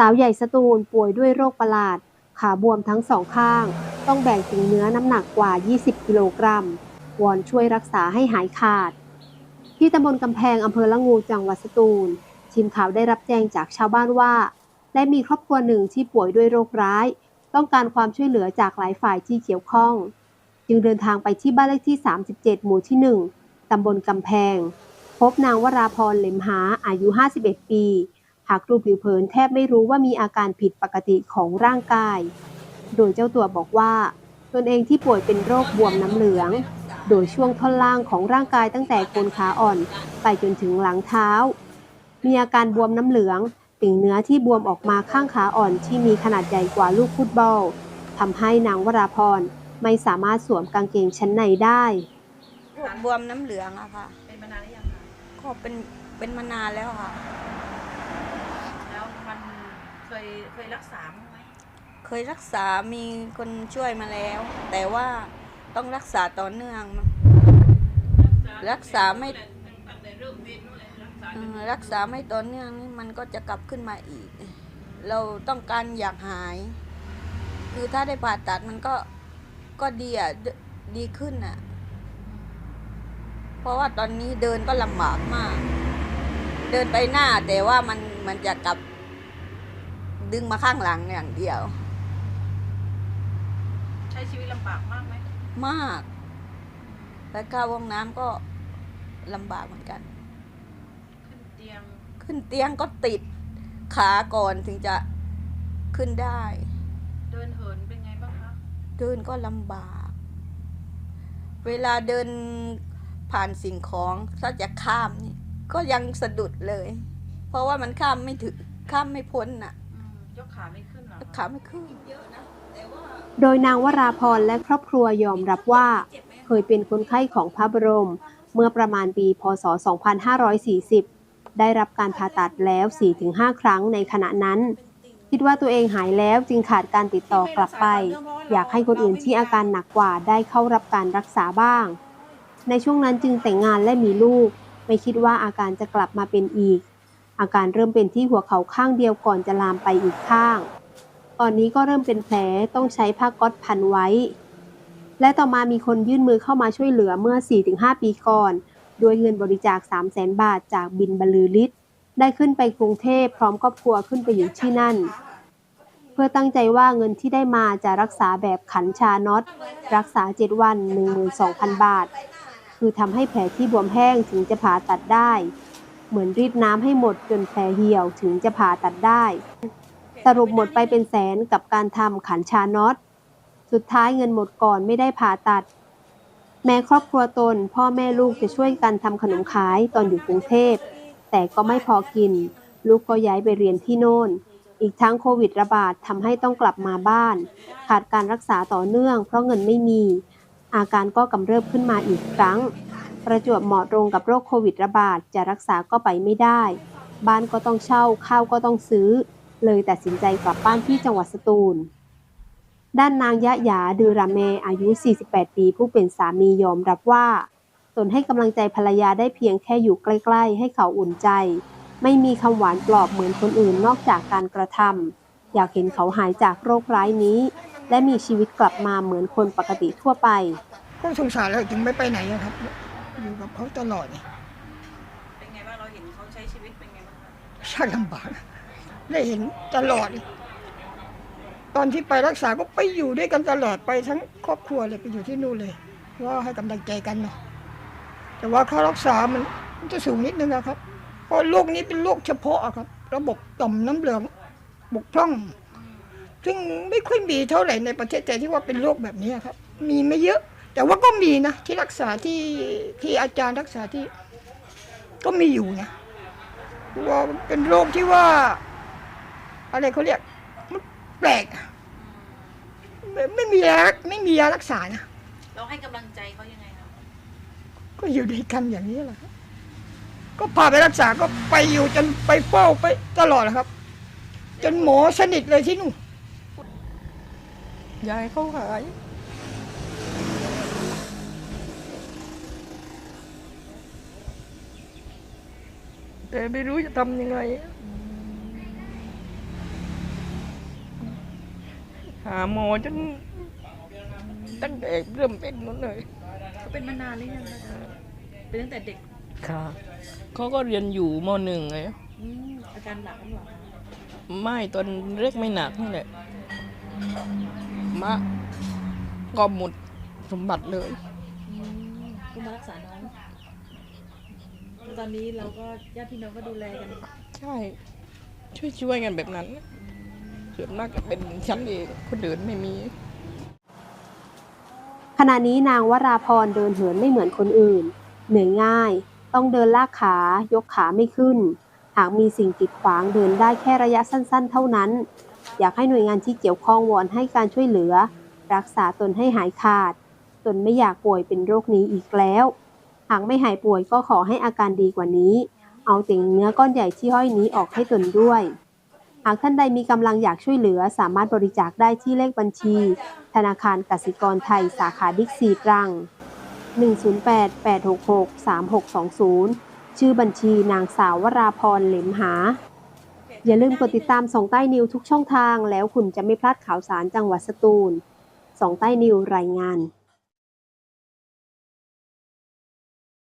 สาวใหญ่สตูลป่วยด้วยโรคประหลาด ขาบวมทั้งสองข้าง ต้องแบกถึงเนื้อน้ำหนักกว่า 20 กิโลกรัม วอนช่วยรักษาให้หายขาด ที่ตำบลกำแพงอำเภอละงูจังหวัดสตูล ทีมข่าวได้รับแจ้งจากชาวบ้านว่า ได้มีครอบครัวหนึ่งที่ป่วยด้วยโรคร้าย ต้องการความช่วยเหลือจากหลายฝ่ายที่เกี่ยวข้อง จึงเดินทางไปที่บ้านเลขที่ 37 หมู่ที่ 1ตำบลกำแพง พบนางวราพรเหล็มหาอายุ 51 ปี หากดูผิวเผินแทบไม่รู้ว่ามีอาการผิดปกติของร่างกาย โดยเจ้าตัวบอกว่า ตนเองที่ป่วยเป็นโรคบวมน้ำเหลือง โดยช่วงท่อนล่างของร่างกายตั้งแต่โคนขาอ่อนไปจนถึงหลังเท้า มีอาการบวมน้ำเหลืองติ่งเนื้อที่บวมออกมาข้างขาอ่อนที่มีขนาดใหญ่กว่าลูกฟุตบอลทำให้นางวราพรไม่สามารถสวมกางเกงชั้นในได้พวกบวมน้ำเหลืองอะค่ะ เป็นมานานหรือยังคะก็เป็นเป็นมานานแล้วค่ะ เคยเคยรักษามั้างไหมเคยรักษามีคนช่วยมาแล้ว แต่ว่าต้องรักษาต่อเนื่อง รักษาไม่เอ่อรักษาไม่ต่อเนื่องนี่มันก็จะกลับขึ้นมาอีก เราต้องการอยากหาย คือถ้าได้ผ่าตัดมันก็ก็ดีอะดดีขึ้นอะเพราะว่าตอนนี้เดินก็ลำบากมาก เดินไปหน้าแต่ว่ามันมันจะกลับ ดึงมาข้างหลังอย่างเดียว ใช้ชีวิตลำบากมากไหมมาก แล้วเข้าห้องน้ำก็ลำบากเหมือนกัน ขึ้นเตียงขึ้นเตียงก็ติดขาก่อนถึงจะขึ้นได้ เดินเหินเป็นไงบ้างคะเดินก็ลำบาก เวลาเดินผ่านสิ่งของถ้าจะข้ามนี่ก็ยังสะดุดเลย เพราะว่ามันข้ามไม่ถึงข้ามไม่พ้นน่ะอืม ยกขาไม่ขึ้นเหรอขาไม่ขึ้น เยอะนะแต่ว่าโดยนางวราพรและครอบครัวยอมรับว่าเคยเป็นคนไข้ของพระบรม เมื่อประมาณปี พศ 2540 ได้รับการผ่าตัดแล้ว 4-5 ครั้งในขณะนั้นคิดว่าตัวเองหายแล้วจึงขาดการติดต่อกลับไป อยากให้คนอื่นที่อาการหนักกว่าได้เข้ารับการรักษาบ้าง ในช่วงนั้นจึงแต่งงานและมีลูก ไม่คิดว่าอาการจะกลับมาเป็นอีก อาการเริ่มเป็นที่หัวเข่าข้างเดียวก่อนจะลามไปอีกข้าง ตอนนี้ก็เริ่มเป็นแผลต้องใช้ผ้าก๊อตพันไว้ และต่อมามีคนยื่นมือเข้ามาช่วยเหลือเมื่อ 4-5 ปีก่อน โดยเงินบริจาค 300,000 บาทจากบินบรรลือฤทธิ์ได้ขึ้นไปกรุงเทพพร้อมครอบครัวขึ้นไปอยู่ที่นั่น เพื่อตั้งใจว่าเงินที่ได้มาจะรักษาแบบขันชาน็อตรักษา 7 วัน 12,000 บาท คือทำให้แผลที่บวมแห้งถึงจะผ่าตัดได้ เหมือนรีดน้ำให้หมดจนแผลเหี่ยวถึงจะผ่าตัดได้ สรุปหมดไปเป็นแสนกับการทำขันชาน็อต สุดท้ายเงินหมดก่อนไม่ได้ผ่าตัด แม้ครอบครัวตน พ่อแม่ลูกจะช่วยกันทำขนมขายตอนอยู่กรุงเทพ แต่ก็ไม่พอกิน ลูกก็ย้ายไปเรียนที่โน่น อีกทั้งโควิดระบาดทำให้ต้องกลับมาบ้าน ขาดการรักษาต่อเนื่องเพราะเงินไม่มี อาการก็กำเริบขึ้นมาอีกครั้ง ประจวบเหมาะตรงกับโรคโควิดระบาดจะรักษาก็ไปไม่ได้ บ้านก็ต้องเช่าข้าวก็ต้องซื้อ เลยตัดสินใจกลับบ้านที่จังหวัดสตูล ด้านนางยะหยาดือราเมอายุ 48 ปี ผู้เป็นสามียอมรับว่า ตนให้กำลังใจภรรยาได้เพียงแค่อยู่ใกล้ๆ ให้เขาอุ่นใจ ไม่มีคำหวานปลอบเหมือนคนอื่นนอกจากการกระทำอยากเห็นเขาหายจากโรคร้ายนี้ และมีชีวิตกลับมาเหมือนคนปกติทั่วไปก็สงสารแล้วถึงไม่ไปไหนอะครับ อยู่กับเขาตลอดเนี่ยเป็นไงบ้างเราเห็นเขาใช้ชีวิตเป็นไงบ้างคะยากลำบาก ได้เห็นตลอด ตอนที่ไปรักษาก็ไปอยู่ด้วยกันตลอดไปทั้งครอบครัวเลยไปอยู่ที่นู่นเลยว่าให้กำลังใจกันเนาะแต่ว่าค่ารักษามันมันจะสูงนิดนึงอะครับ เพราะโรคนี้เป็นโรคเฉพาะอะครับ ระบบต่อมน้ำเหลืองบกพร่อง ซึ่งไม่ค่อยมีเท่าไหร่ในประเทศไทยที่ว่าเป็นโรคแบบนี้ครับ มีไม่เยอะ แต่ว่าก็มีนะที่รักษาที่ที่อาจารย์รักษาที่ ก็มีอยู่นะว่าเป็นโรคที่ว่า อะไรเขาเรียกมันแปลกอะไม่ไม่มียาไม่มียารักษานะเราให้กำลังใจเขายังไงคะก็อยู่ด้วยกันอย่างนี้แหละครับก็พาไปรักษาก็ไปอยู่จนไปเฝ้าไปตลอดแหละครับ จนหมอสนิทเลยที่นู่นอยากให้เขาหาย แต่ไม่รู้จะทำยังไง หาหมอจนตั้งแต่เริ่มเป็นนู้นเลยเขาเป็นมานานหรือยังอาจารย์เป็นตั้งแต่เด็กค่ะเขาก็เรียนอยู่มหนึ่งไงอืมอาการหนักหรือเปล่าคะไม่ตอนเล็กไม่หนักนี่แหละมะก็หมดสมบัติเลย อืมก็มารักษาน้องแล้ว ตอนนี้เราก็ญาติพี่น้องก็ดูแลกันใช่ ช่วยช่วยๆกันแบบนั้นส่วนมากก็เป็นฉันเองคนอื่นไม่มี ขณะนี้นางวราพรเดินเหินไม่เหมือนคนอื่น เหนื่อยง่าย ต้องเดินลากขายกขาไม่ขึ้น หากมีสิ่งกีดขวางเดินได้แค่ระยะสั้น ๆ เท่านั้น อยากให้หน่วยงานที่เกี่ยวข้องวอนให้การช่วยเหลือ รักษาตนให้หายขาด ตนไม่อยากป่วยเป็นโรคนี้อีกแล้ว หากไม่หายป่วยก็ขอให้อาการดีกว่านี้ เอาติ่งเนื้อก้อนใหญ่ที่ห้อยนี้ออกให้ตนด้วย หากท่านใดมีกำลังอยากช่วยเหลือสามารถบริจาคได้ที่เลขบัญชี ธนาคารกสิกรไทยสาขาบิ๊กซีตรัง 108-866-3620 ชื่อบัญชีนางสาววราพรเหลมหา อย่าลืมกดติดตามสองใต้นิวทุกช่องทางแล้วคุณจะไม่พลาดข่าวสารจังหวัดสตูลสองใต้นิวรายงาน